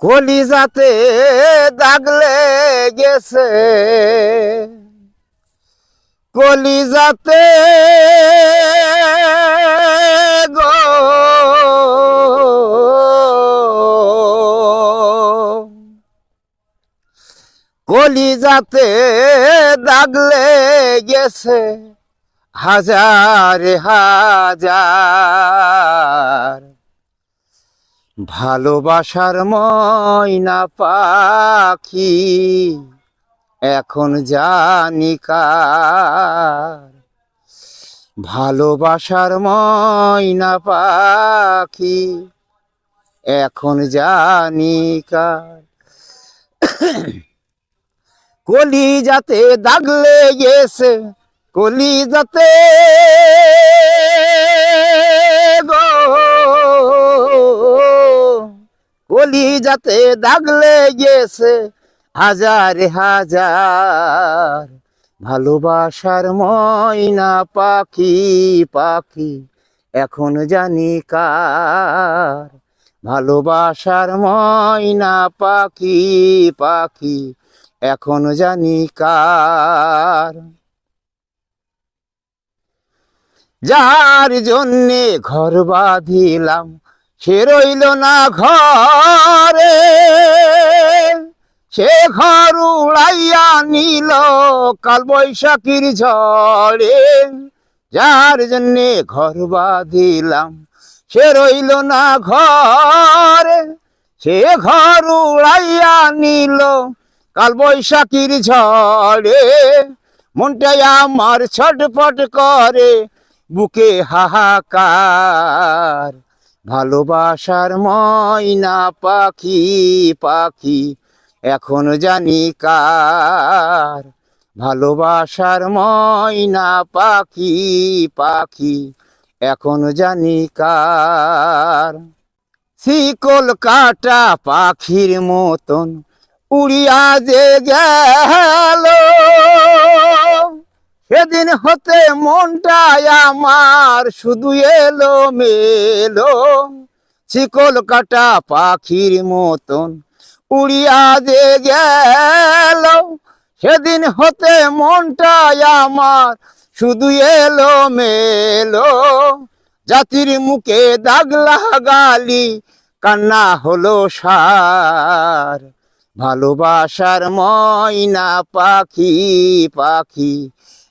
কলিজাতে দাগলে গেছে কলিজাতে গো। কলিজাতে দাগলে গেছে হাজার হাজার। ভালোবাসার ময়না পাখি, এখন জানি কার। ভালোবাসার ময়না পাখি, এখন জানি কার। কলি যাতে দাগলে গেছে কলি যাতে কলি যাতে দাগলে গেছে হাজার হাজার। ভালোবাসার ময়না পাখি পাখি, এখন জানি কার? ভালোবাসার ময়না পাখি পাখি, এখন জানি কার? যার জন্যে ঘর বাঁধিলাম সে রইল না ঘরে, সে ঘর উড়াইয়া নিল কাল বৈশাখীর ঝড়ে। যার জন্যে ঘর বাঁধিলাম, সে রইল না ঘরে, সে ঘর উড়াইয়া নিল কাল বৈশাখীর ঝড়ে। মনটাই আমার ছটপট করে, বুকে হাহাকার। ভালোবাসার ময়না পাখি পাখি, এখন জানি কার? ভালোবাসার ময়না পাখি পাখি, এখন জানি কার? শিকল কাটা পাখির মতন উড়িয়া যে গেল। সেদিন হতে মনটাই আমার শুধু এলো মেলো। শিকল কাটা পাখির মতন উড়িয়া যে গেল। সেদিন হতে মনটাই আমার শুধু এলো মেলো। জাতির মুখে দাগ লাগালি, কান্না হলো সার। ভালোবাসার ময়না পাখি পাখি